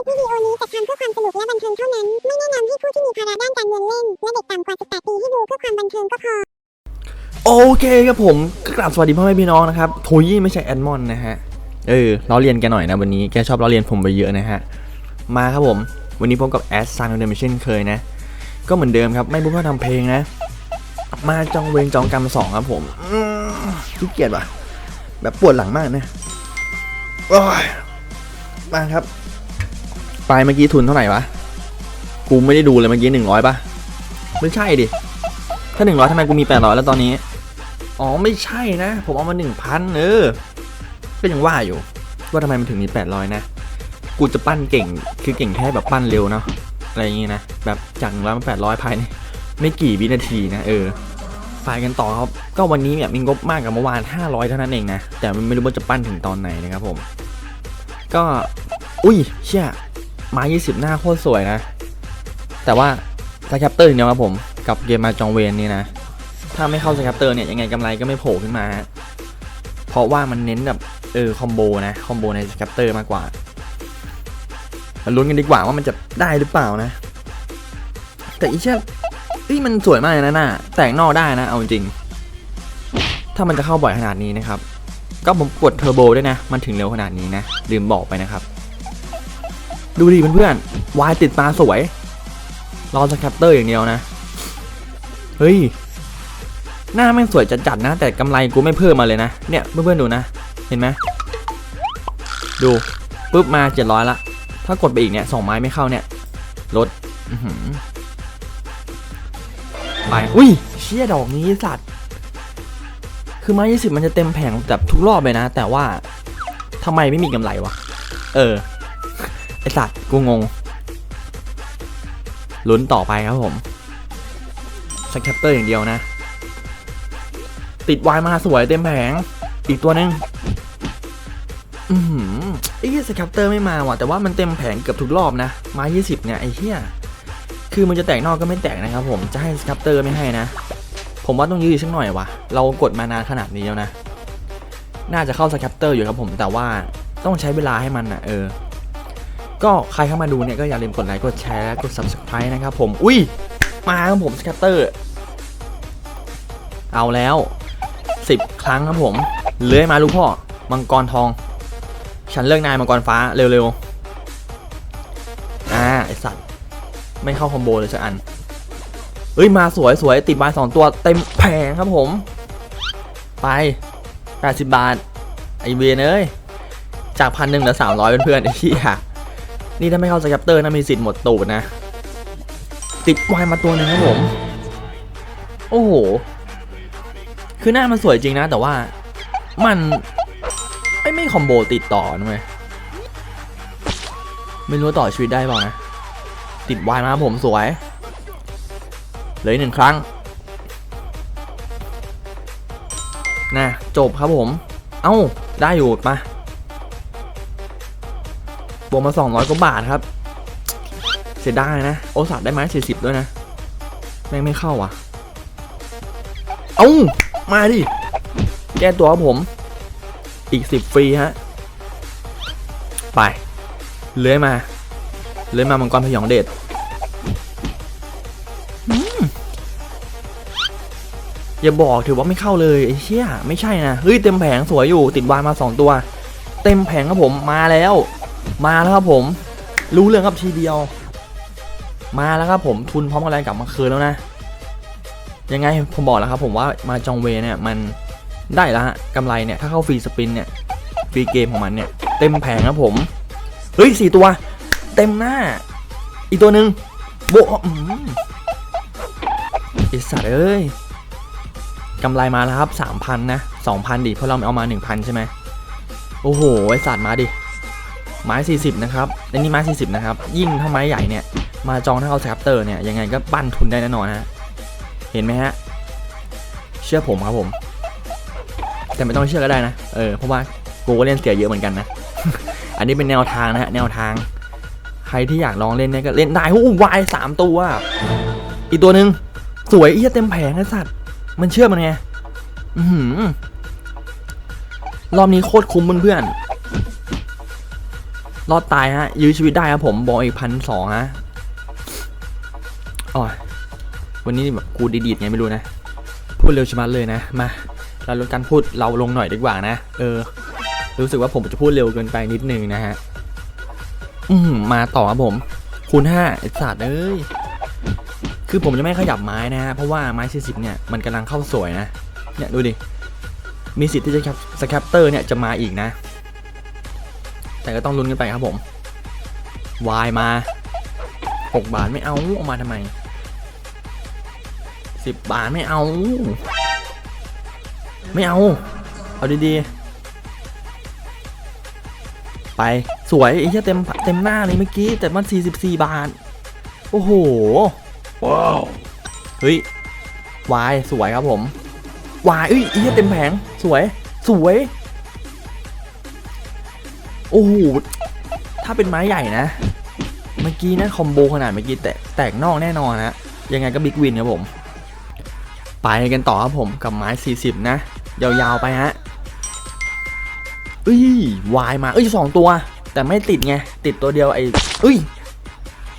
ลิปวิดีโอนี้จัดทำเพื่อความสนุกและบันเทิงเท่านั้น ไม่แนะนำให้ผู้ที่มีภาระด้านการเงินเล่น และเด็กต่ำกว่า 18 ปีให้ดูเพื่อความบันเทิงก็พอ โอเคครับผมกราบสวัสดีพ่อแม่พี่น้องนะครับทุยไม่ใช่แอดมอนนะฮะ เออล้อเลียนแกหน่อยนะวันนี้แกชอบล้อเลียนผมไปเยอะนะฮะ มาครับผม วันนี้พบกับแอสซันเดอร์เช่นเคยนะ ก็เหมือนเดิมครับ ไม่พูดว่าทำเพลงนะ มาจองเวรจองกรรมสองครับผมอืมขี้เกียจว่ะ แบบปวดหลังมากนะโอ้ยมาครับ ไปเมื่อกี้ทุนเท่าไหร่วะ กูไม่ได้ดูเลยเมื่อกี้หนึ่งร้อยปะไม่ใช่ดิ ถ้าหนึ่งร้อยทำไมกูมีแปดร้อยแล้วตอนนี้ อ๋อไม่ใช่นะ ผมเอามาหนึ่งพันเออ ก็ยังว่าอยู่ ว่าทำไมมันถึงมีแปดร้อยนะ กูจะปั้นเก่ง คือเก่งแค่แบบปั้นเร็วเนาะ อะไรอย่างงี้นะ แบบจากหนึ่งร้อยมาแปดร้อยภายในไม่กี่วินาทีนะเออไปกันต่อครับ ก็วันนี้เนี่ยมีงบมากกว่าเมื่อวาน 500 เท่านั้นเองนะ แต่ไม่รู้ว่าจะปั้นถึงตอนไหนนะครับผม ก็ อุ้ยเชี่ย ไมา20 หน้าโคตรสวยนะ แต่ว่าสแคปเตอร์อย่างเดียวครับผม กับเกมมาจองเวนนี่นะ ถ้าไม่เข้าสแคปเตอร์เนี่ยยังไงกำไรก็ไม่โผล่ขึ้นมา เพราะว่ามันเน้นแบบเออคอมโบนะคอมโบในสแคปเตอร์มากกว่ามาลุ้นกันดีกว่าว่ามันจะได้หรือเปล่านะ แต่อีเช่เอ้มันสวยมากนะน่ะแต่งนอกได้นะ เอาจริง ถ้ามันจะเข้าบ่อยขนาดนี้นะครับ ก็ผมกดเทอร์โบด้วยนะ มันถึงเร็วขนาดนี้นะ ลืมบอกไปนะครับ ดูดิเพื่อนๆวายติดมาสวย รอสแคปเตอร์อย่างเดียวนะ เฮ้ย หน้าแม่งสวยจัดๆนะ แต่กำไรกูไม่เพิ่มมาเลยนะ เนี่ยเพื่อนๆดูนะ เห็นไหมดูปุ๊บมาเจ็ดร้อยละ ถ้ากดไปอีกเนี่ยสองไม้ไม่เข้าเนี่ยลดไปอุ้ย เชี่ยดอกนี้สัตว์ คือไม้ยี่สิบมันจะเต็มแผงแบบทุกรอบเลยนะ แต่ว่าทำไมไม่มีกำไรวะ เออ ไอสัตว์กูงง ลุ้นต่อไปครับผมสแคปเตอร์อย่างเดียวนะ ติดวายมาสวยเต็มแผง อีกตัวหนึง อือหือไอ้เหี้ยสแคปเตอร์ไม่มาว่ะแต่ว่ามันเต็มแผงเกือบทุกรอบนะ มา 20 เนี่ยไอ้เหี้ยคือมันจะแตกนอกก็ไม่แตกนะครับผมจะให้สแคปเตอร์ไม่ให้นะ ผมว่าต้องยืดอีกสักหน่อยวะเรากดมานานขนาดนี้แล้วนะ น่าจะเข้าสแคปเตอร์อยู่ครับผมแต่ว่าต้องใช้เวลาให้มันอนะเออ ก็ใครเข้ามาดูเนี่ยก็อย่าลืมกดไลค์กดแชร์และกด subscribe นะครับผม อุ้ย มาครับผมสแคตเตอร์ เอาแล้ว 10 ครั้งครับผม เลื้อยมาลูกพ่อ มังกรทอง ฉันเลือกนายมังกรฟ้าเร็วๆ อ่า ไอสัตว์ ไม่เข้าคอมโบเลยสักอันเฮ้ย มาสวยสวยติดบายสองตัวเต็มแผงครับผม ไป 80 บาท ไอเวนเอ้ย จากพันหนึ่งเหลือสามร้อยเพื่อนๆไอ้เหี้ย นี่ถ้าไม่เข้าสแคปเตอร์นะมีสิทธิ์หมดตูดนะ ติดวายมาตัวหนึงครับผม โอ้โห คือหน้ามันสวยจริงนะ แต่ว่ามันไม่ไม่คอมโบติดต่อนะเว้ยไม่รู้ต่อชีวิตได้เปล่านะ ติดวายมาผมสวยเลืออกหนึ่งครั้งนะจบครับผม เอ้า ได้อยู่มา บวกมา 200 กว่าบาทครับ เสียดายนะ โอสัตได้ไม้40 ด้วยนะ แม่งไม่เข้าอะ เอ้ามาดิ แก้ตัวผม อีก 10 ฟรีฮะ ไป เลื้อยมา เลื้อยมามังกรพยองเดชอืมอย่าบอกถือว่าไม่เข้าเลยไอ้เชี่ยไม่ใช่นะ เฮ้ย เต็มแผงสวยอยู่ติดวายมา 2 ตัว เต็มแผงครับผมมาแล้ว มาแล้วครับผม รู้เรื่องครับทีเดียว มาแล้วครับผมทุนพร้อมกันแรงกลับมาคืนแล้วนะ ยังไงผมบอกแล้วครับผมว่ามาจองเวเนี่ยมันได้แล้วฮะกำไรเนี่ยถ้าเข้าฟรีสปินเนี่ยฟรีเกมของมันเนี่ยเต็มแผงครับผมเฮ้ยสี่ตัว เต็มหน้า อีกตัวหนึ่งโบอืมไอสัตเอ้ยกำไรมาแล้วครับสามพันนะสองพันดิเพราะเราเอามาหนึ่งพันใช่ไหมโอ้โหไอสัตว์มาดิ ไม้ 40 นะครับในนี้ไม้ 40 นะครับ ยิ่งถ้าไม้ใหญ่เนี่ย มาจองถ้าเอาแซปเตอร์เนี่ย ยังไงก็ปั้นทุนได้แน่นอนฮะ เห็นไหมฮะ เชื่อผมครับผม แต่ไม่ต้องเชื่อก็ได้นะ เออ เพราะว่ากูก็เล่นเสียเยอะเหมือนกันนะ อันนี้เป็นแนวทางนะฮะ แนวทาง ใครที่อยากลองเล่นเนี่ยก็เล่นได้โอ้วายสามตัว อีกตัวหนึ่งสวยเอี้ยเต็มแผงไอ้สัตว์ มันเชื่อมันไง อือหือรอบนี้โคตรคุ้มเพื่อนๆ รอดตายฮะ ยื้อชีวิตได้ครับผมบอกอีกพันสองฮะอ๋อวันนี้แบบกูดีดๆไงไม่รู้นะ พูดเร็วชะมัดเลยนะ มา เราลดการพูดเราลงหน่อยดีกว่านะ เออ รู้สึกว่าผมจะพูดเร็วเกินไปนิดนึงนะฮะ อืมมาต่อครับผม คูณห้าไอสัตว์เอ้ย คือผมจะไม่ขยับไม้นะฮะ เพราะว่าไม้สี่สิบเนี่ยมันกำลังเข้าสวยนะ เนี่ยดูดิ มีสิทธิ์ที่จะสแคปเตอร์เนี่ยจะมาอีกนะ แต่ก็ต้องลุ้นกันไปครับผมวายมา 6 บาทไม่เอาเอามาทำไม 10 บาทไม่เอา ไม่เอา เอาดีๆ ไปสวยไอ้เหี้ยเต็มเต็มหน้าเลยเมื่อกี้ แต่มัน 44 บาท โอ้โห ว้าว เฮ้ยวายสวยครับผมวายเอ้ยไอ้เหี้ยเต็มแผง สวย สวย โอ้โหถ้าเป็นไม้ใหญ่นะ เมื่อกี้นะคอมโบขนาดเมื่อกี้แตกแตกนอกแน่นอนนะยังไงก็บิ๊กวินครับผม ไปกันต่อครับผมกับไม้ 40 นะ ยาวๆไปฮะเอ้ยวายมาเอ้ยสองตัว แต่ไม่ติดไง ติดตัวเดียวไอ้เอ้ย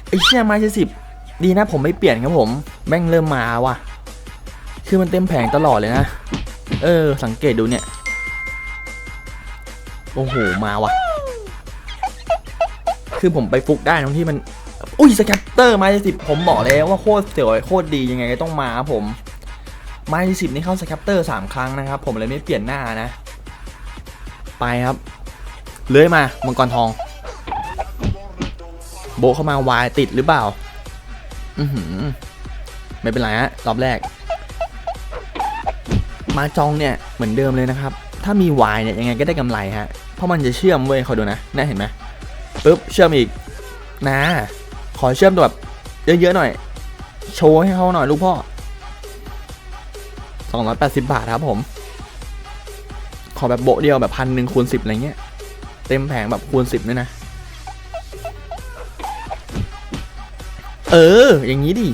ไอ้เชี่ยไม้40ดีนะผมไม่เปลี่ยนครับผมแม่งเริ่มมาว่ะ คือมันเต็มแผงตลอดเลยนะ เออ สังเกตดูเนี่ย โอ้โห มาว่ะ คือผมไปฟุกได้ตรงที่มัน อุ้ยสแคตเตอร์ไม้ที่สิบผมบอกแล้วว่าโคตรสวยโคตรดียังไงก็ต้องมาครับผมไม้ที่สิบนี่เข้าสแคปเตอร์สามครั้งนะครับ ผมเลยไม่เปลี่ยนหน้านะ ไปครับ เลื้อยมามังกรทอง โบเข้ามาวายติดหรือเปล่า อือหือ ไม่เป็นไรฮะรอบแรก มาจองเนี่ยเหมือนเดิมเลยนะครับ ถ้ามีวายเนี่ยยังไงก็ได้กำไรฮะ เพราะมันจะเชื่อมเว้ยเขาดูนะ น่าเห็นไหม ปุ๊บเชื่อมอีกนะขอเชื่อมตัวแบบเยอะๆหน่อย โชว์ให้เขาหน่อยลูกพ่อ 280 บาทครับผม ขอแบบโบเดียวแบบพันหนึ่งคูณสิบอะไรเงี้ย เต็มแผงแบบคูณสิบด้วยนะ เออ อย่างนี้ดิ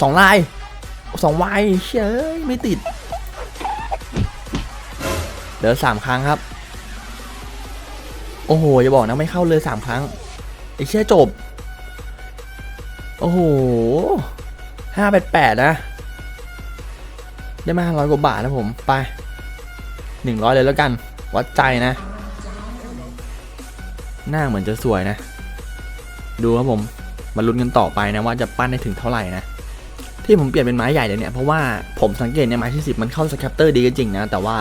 สองลายสองวายเชยไม่ติด เหลือสามครั้งครับ โอ้โหอย่าบอกนะไม่เข้าเลยสามครั้งไอ้เชี่ยจบ โอ้โหห้าแปดแปดนะ ได้มาร้อยกว่าบาทนะผม ไปหนึ่งร้อยเลยแล้วกัน วัดใจนะ หน้าเหมือนจะสวยนะ ดูครับผม มาลุ้นกันต่อไปนะว่าจะปั้นได้ถึงเท่าไหร่นะที่ผมเปลี่ยนเป็นไม้ใหญ่เลยเนี่ยเพราะว่าผมสังเกตเนี่ยไม้ที่สิบมันเข้าสแคปเตอร์ดีก็จริงนะ แต่ว่า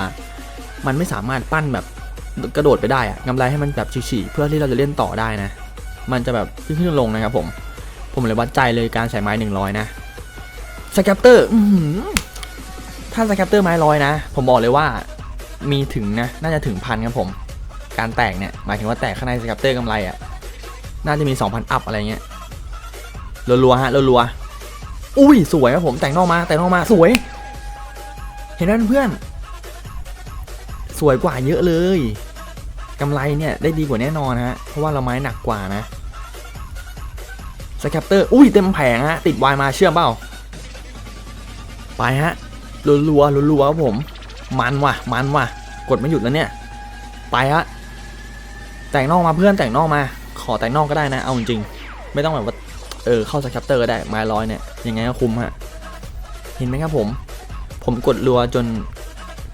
มันไม่สามารถปั้นแบบ กระโดดไปได้อะกำไรให้มันแบบฉี่ๆเพื่อที่เราจะเล่นต่อได้นะ มันจะแบบขึ้นขึ้นลงนะครับผม ผมเลยวัดใจเลยการใส่ไม้หนึ่งร้อยนะสแคปเตอร์ถ้าสแคปเตอร์ไม้ร้อยนะ ผมบอกเลยว่ามีถึงนะ น่าจะถึงพันครับผม การแตกเนี่ย หมายถึงว่าแตกข้างในสแคปเตอร์กำไรอะ่ะ น่าจะมี 2,000 อัพอะไรเงี้ย รัวๆฮะ รัวๆ อุ้ย สวยครับผม แต่งนอกมา แต่งนอกมา สวย เห็นไหมเพื่อน สวยกว่าเยอะเลยกำไรเนี่ยได้ดีกว่าแน่นอนฮะเพราะว่าเราไม้หนักกว่านะสแคปเตอร์อุ้ยเต็มแผงฮะติดวายมาเชื่อมเปล่าไปฮะรัวๆรัวๆครับผมมันว่ะมันว่ะกดไม่หยุดแล้วเนี่ยไปฮะแต่งนอกมาเพื่อนแต่งนอกมา ขอแต่งนอกก็ได้นะเอาจริงๆไม่ต้องแบบว่าเออเข้าสแคปเตอร์ก็ได้ไม้ร้อยเนี่ยยังไงก็คุ้มฮะเห็นไหมครับผม ผมกดรัวจน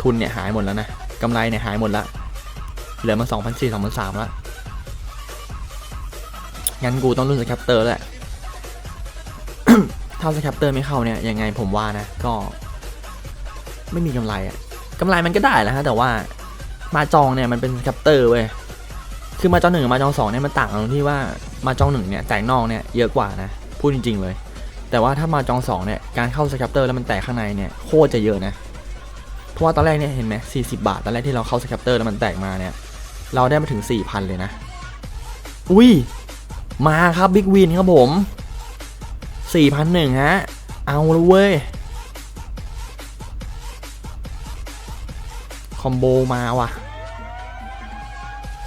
ทุนเนี่ยหายหมดแล้วนะ กำไรเนี่ยหายหมดแล้วเหลือมา2 0 0 4 2 0 0แล้วงั้นกูต้องรุ่นสแคปเตอร์แหละ ถ้าสแคปเตอร์ไม่เข้าเนี่ยยังไงผมว่านะ ก็ ไม่มีกำไรอะกำไรมันก็ได้แหละฮะ แต่ว่ามาจองเนี่ยมันเป็นสแคปเตอร์เว้ย คือมาจองหนึ่งมาจองสองเนี่ยมันต่างตรงที่ว่ามาจองหนึ่งเนี่ยแตกนอกเนี่ยเยอะกว่านะ พูดจริงๆเลย แต่ว่าถ้ามาจองสองเนี่ยการเข้าสแคปเตอร์แล้วมันแตกข้างในเนี่ยโคตรจะเยอะนะ เพราะว่าตอนแรกเนี่ยเห็นไหม40บาท ตอนแรกที่เราเข้าสแคปเตอร์แล้วมันแตกมาเนี่ย เราได้มาถึง4,000เลยนะ อุ้ย มาครับบิ๊กวินครับผม4,001ฮะ เอาละเว้ย คอมโบมาว่ะ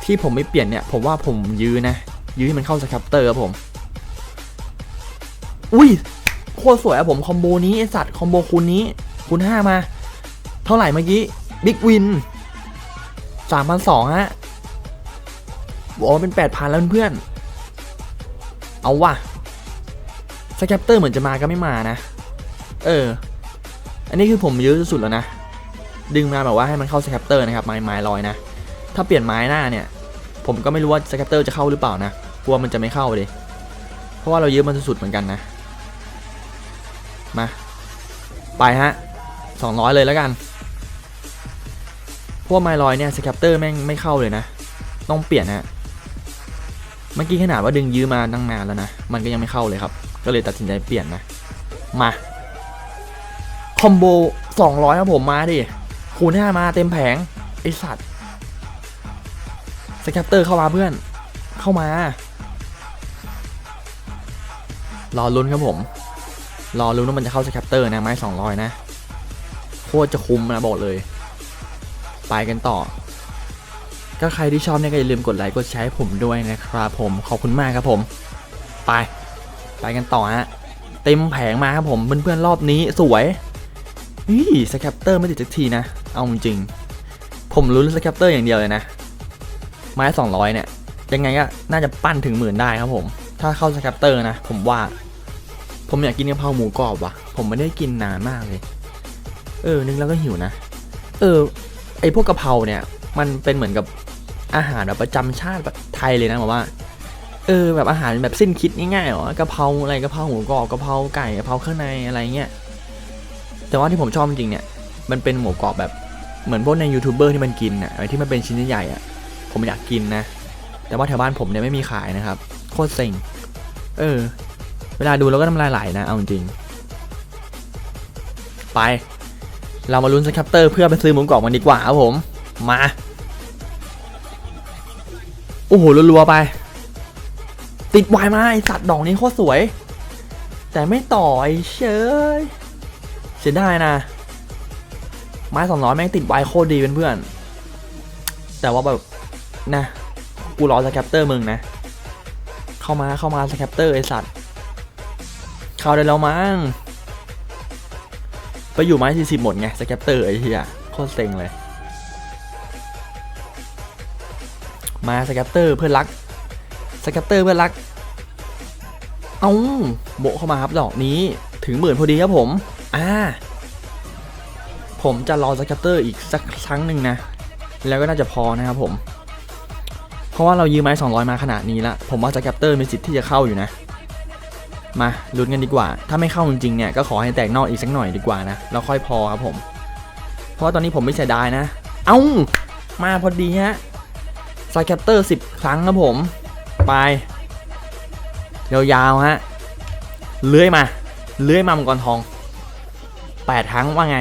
ที่ผมไม่เปลี่ยนเนี่ย ผมว่าผมยื้อนะ ยื้อให้มันเข้าสแคปเตอร์ครับผม อุ้ย โคตรสวยอะผม คอมโบนี้ไอสัตว์ คอมโบคูณนี้คูณห้ามา เท่าไหร่เมื่อกี้บิ๊กวินสามพันสองฮะบอกว่าเป็นแปดพันแล้วเพื่อนเอาว่ะสแคปเตอร์เหมือนจะมาก็ไม่มานะ เออ อันนี้คือผมยื้อสุดแล้วนะ ดึงมาแบบว่าให้มันเข้าสแคปเตอร์นะครับไม้ไม้ลอยนะ ถ้าเปลี่ยนไม้หน้าเนี่ย ผมก็ไม่รู้ว่าสแคปเตอร์จะเข้าหรือเปล่านะ กลัวมันจะไม่เข้าเลย เพราะว่าเรายื้อมันสุดเหมือนกันนะ มา ไปฮะสองร้อยเลยแล้วกัน พวกไมลอยเนี่ยสแคปเตอร์แม่งไม่เข้าเลยนะ ต้องเปลี่ยนฮะเมื่อกี้ขนาดว่าดึงยื้อมาตั้งนานแล้วนะ มันก็ยังไม่เข้าเลยครับ ก็เลยตัดสินใจเปลี่ยนนะ มาคอมโบ200 ครับผมมาดิ คูณห้ามาเต็มแผง ไอสัตว์สแคปเตอร์เข้ามาเพื่อน เข้ามารอลุ้นครับผม รอลุ้นว่ามันจะเข้าสแคปเตอร์นะไม้200 นะ โคตรจะคุ้มนะบอกเลย ไปกันต่อ ก็ใครที่ชอบเนี่ยก็อย่าลืมกดไลค์กดแชร์ให้ผมด้วยนะครับผมขอบคุณมากครับผม ไป ไปกันต่อฮะเต็มแผงมาครับผมเพื่อนๆรอบนี้สวยนี่สแคปเตอร์ไม่ติดสักทีนะ เอาจริง ผมรู้สแคปเตอร์อย่างเดียวเลยนะ ไม้200เนี่ย ยังไงก็น่าจะปั้นถึงหมื่นได้ครับผม ถ้าเข้าสแคปเตอร์นะ ผมว่า ผมอยากกินกะเพราหมูกรอบว่ะ ผมไม่ได้กินนานมากเลย เออ นึกแล้วก็หิวนะ เออ ไอ้พวกกะเพราเนี่ย มันเป็นเหมือนกับอาหารแบบประจำชาติแบบไทยเลยนะบอกว่า เออแบบอาหารแบบสิ้นคิดง่ายๆหรอกะเพราอะไรกะเพราหมูกรอบกะเพราไก่กะเพราเครื่องในอะไรเงี้ยแต่ว่าที่ผมชอบจริงๆเนี่ยมันเป็นหมูกรอบแบบเหมือนพวกในยูทูบเบอร์ที่มันกินอะไรที่มันเป็นชิ้นใหญ่ๆอะผมอยากกินนะ แต่ว่าแถวบ้านผมเนี่ยไม่มีขายนะครับ โคตรเซ็งเออ เวลาดูแล้วก็น้ำลายไหลนะเอาจริงไป เรามาลุ้นสแคปเตอร์เพื่อไปซื้อหมูกรอบกันดีกว่าครับผม มา โอ้โหรัวๆไป ติดวายมาไอสัตว์ดอกนี้โคตรสวย แต่ไม่ต่อไอเชยเสียไดายนะ ไม้สองร้อยแม่งติดวายโคตรดีเพื่อนๆแต่ว่าแบบนะ กูรอสแคปเตอร์มึงนะ เข้ามาเข้ามาสแคปเตอร์ไอสัตว์ เข้าได้แล้วมั้ง ไปอยู่ไม้สี่สิบหมดไงสแคปเตอร์ไอ้เหี้ยโคตรเซ็งเลย มาสแคปเตอร์เพื่อนรักสแคปเตอร์เพื่อนรัก เอาโบเข้ามาครับดอกนี้ถึงหมื่นพอดีครับผม อ่า ผมจะรอสแคปเตอร์อีกสักครั้งหนึ่งนะ แล้วก็น่าจะพอนะครับผม เพราะว่าเรายืมไม้200 มาขนาดนี้ละ ผมว่าสแคปเตอร์มีสิทธิ์ที่จะเข้าอยู่นะ มาลุ้นกันดีกว่า ถ้าไม่เข้าจริงๆเนี่ยก็ขอให้แตกนอกอีกสักหน่อยดีกว่านะแล้วค่อยพอครับผม เพราะว่าตอนนี้ผมไม่เสียดายนะ เอ้ามาพอดีฮะสแคปเตอร์10 ครั้งครับผม ไปยาวๆฮะเลื้อยมาเลื้อยมามังกรทอง 8 ครั้งว่าไง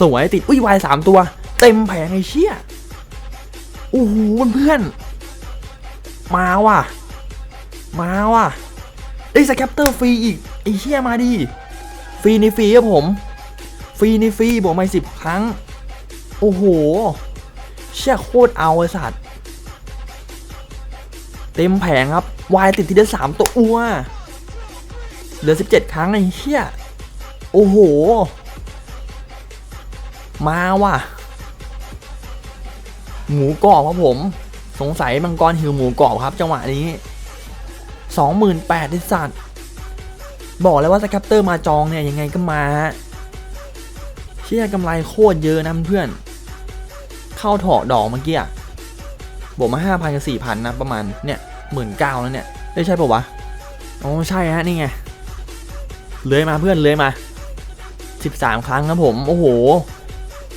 สวยติด อุ้ยวายสามตัว เต็มแผงไอ้เชี่ยโอ้โหเพื่อน มาว่ะ มาว่ะ ได้สแคปเตอร์ฟรีอีกไอ้เชี่ยมาดิฟรีในฟรีครับผมฟรีในฟรีบวกมาสิบครั้ง โอ้โห เชี่ยโคตรเอาไอ้สัตว์ เต็มแผงครับ วายติดทีเดียวสามตัวอ้วเหลือสิบเจ็ดครั้งไอ้เชี่ยโอ้โห มาว่ะ หมูกรอบครับผม สงสัยมังกรหิวหมูกรอบครับ จังหวะนี้ สองหมื่นแปดที่สัตว์บอกเลยว่าสแคปเตอร์มาจองเนี่ยยังไงก็มาฮะเชี่ยกำไรโคตรเยอะนะเพื่อน เข้าถอดดอกเมื่อกี้อะบวกมาห้าพันกับสี่พันนะประมาณเนี่ยหมื่นเก้าแล้วเนี่ยได้ใช่ปะวะอ๋อใช่ฮะนี่ไงเลยมาเพื่อนเลยมาสิบสามครั้งครับผม โอ้โห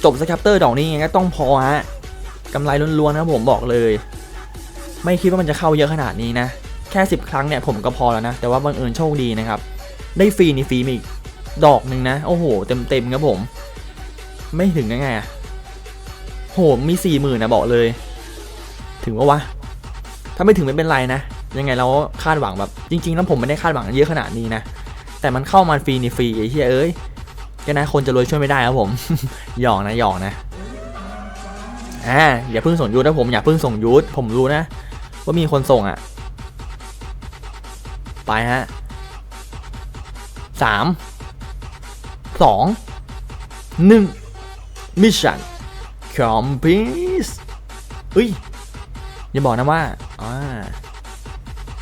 จบสแคปเตอร์ดอกนี้ไงก็ต้องพอฮะกำไรล้วนๆนะผมบอกเลย ไม่คิดว่ามันจะเข้าเยอะขนาดนี้นะ แค่ 10 ครั้งเนี่ยผมก็พอแล้วนะ แต่ว่าบังเอิญโชคดีนะครับ ได้ฟรีนี่ฟรีมาอีกดอกหนึ่งนะ โอ้โห เต็มๆครับผม ไม่ถึงยังไงอะโหมีสี่หมื่นนะบอกเลย ถึงว่าวะ ถ้าไม่ถึงไม่เป็นไรนะ ยังไงเราก็คาดหวังแบบจริง ๆ แล้วผมไม่ได้คาดหวังเยอะขนาดนี้นะ แต่มันเข้ามาฟรีนี่ฟรีไอ้เหี้ยเอ้ยก็นะคนจะรวยช่วยไม่ได้ครับผม หยอกนะหยอกนะอ่าอย่าเพิ่งส่งยูทนะผมอย่าเพิ่งส่งยูทผมรู้นะ ว่ามีคนส่งอะ่ะ ไปฮะสามสองหนึ่งมิชชั่นคอมพิสเอ้ย อย่าบอกนะว่าอ่า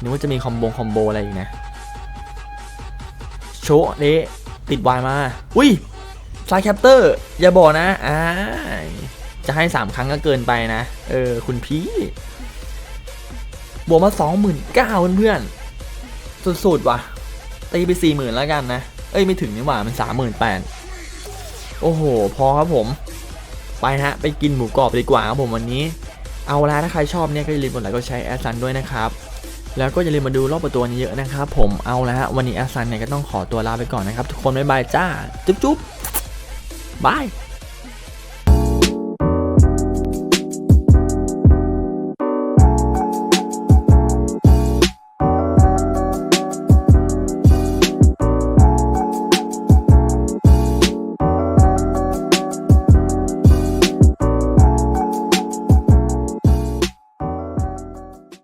นึกว่าจะมีคอมโบคอมโบอะไรอีกนะ โชะเละติดวายมา อุ้ยฟลายแคปเตอร์ อย่าบอกนะ อ่า จะให้ 3 ครั้งก็เกินไปนะ เออ คุณพี่ บวกมา 29,000เพื่อนๆ สุดๆว่ะ ตีไป40,000แล้วกันนะ เอ้ยไม่ถึงนี่หว่ามัน38,000โอ้โห พอครับผม ไปฮะ ไปกินหมูกรอบดีกว่าครับผมวันนี้ เอาละถ้าใครชอบเนี่ยก็อย่าลืมกดไลค์กดแชร์แอดซันด้วยนะครับแล้วก็อย่าลืมมาดูรอบประตูนี้เยอะนะครับผมเอาละฮะวันนี้แอดซันเนี่ยก็ต้องขอตัวลาไปก่อนนะครับ ทุกคนบ๊ายบายจ้า จุ๊บจุ๊บบาย